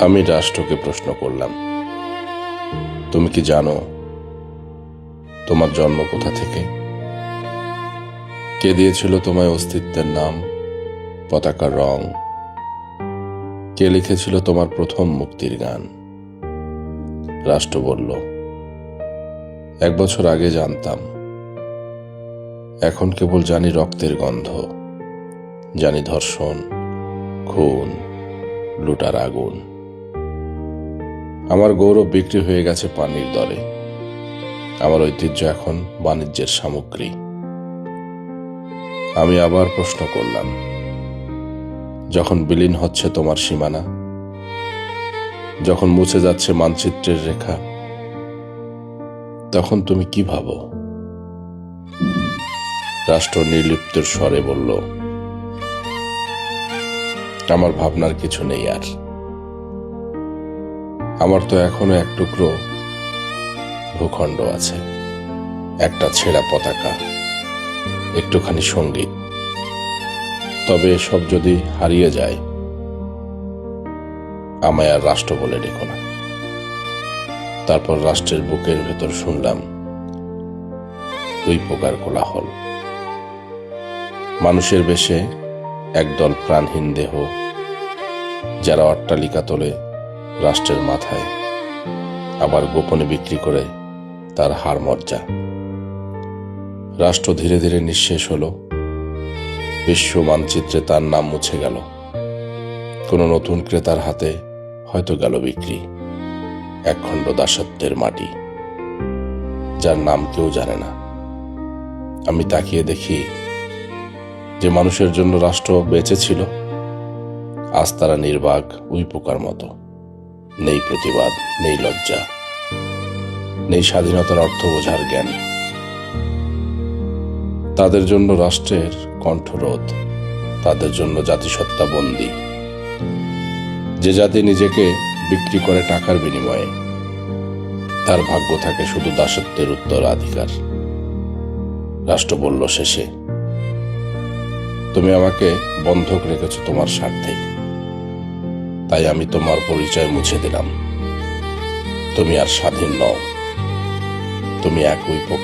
আমি রাষ্ট্রকে প্রশ্ন করলাম। তুমি কি জানো তোমার জন্ম কোথা থেকে? কে দিয়েছিল তোমায় অস্তিত্বের নাম, পতাকার রং? কে লিখেছিল তোমার প্রথম মুক্তির গান? রাষ্ট্র বলল, এক বছর আগে জানতাম। এখন কেবল জানি রক্তের গন্ধ, জানি ধর্ষণ, খুন, লুটার আগুন। আমার গৌরব বিক্রি হয়ে গেছে পানির দরে। আমার ঐতিহ্য এখন বাণিজ্যের সামগ্রী। আমি আবার প্রশ্ন করলাম, যখন বিলীন হচ্ছে তোমার সীমানা, যখন মুছে যাচ্ছে মানচিত্রের রেখা, তখন তুমি কি ভাবো? রাষ্ট্র নির্লিপ্তের স্বরে বলল, আমার ভাবনার কিছু নেই আর। আমার তো এখনও এক টুকরো ভূখণ্ড আছে। একটা ছেঁড়া পতাকা, একটুখানি সংগীত। তবে এসব যদি হারিয়ে যায়, আমায় আর রাষ্ট্র বলে ডেকো না। তারপর রাষ্ট্রের বুকের ভেতর শুনলাম দুই প্রকার কোলাহল। মানুষের বেশে একদল প্রাণহীন দেহ, যারা অট্টালিকা তোলে রাষ্ট্রের মাথায়, আবার গোপনে বিক্রি করে তার হার মজ্জা রাষ্ট্র ধীরে ধীরে নিঃশেষ হলো, বিশ্ব মানচিত্রে তার নাম মুছে গেল। কোনো নতুন ক্রেতার হাতে হয়তো গেল বিক্রি, একখণ্ড দাসত্বের মাটি, যার নাম কেউ জানে না। আমি তাকিয়ে দেখি, যে মানুষের জন্য রাষ্ট্র বেঁচে ছিল, আজ তারা নির্বাক, উই পোকার মতো। নেই প্রতিবাদ, নেই লজ্জা, নেই স্বাধীনতার অর্থ বোঝার জ্ঞান। তাদের জন্য রাষ্ট্রের কণ্ঠরোধ, তাদের জন্য জাতিসত্তা বন্দী। যে জাতি নিজেকে বিক্রি করে টাকার বিনিময়ে, তার ভাগ্য থাকে শুধু দাসত্বের উত্তরাধিকার রাষ্ট্র বলল, শেষে। তুমি আমাকে বন্ধক রেখেছ তোমার স্বার্থে। তাই আমি তোমার পরিচয় মুছে দিলাম। তুমি আর স্বাধীন নও। তুমি একই পোকা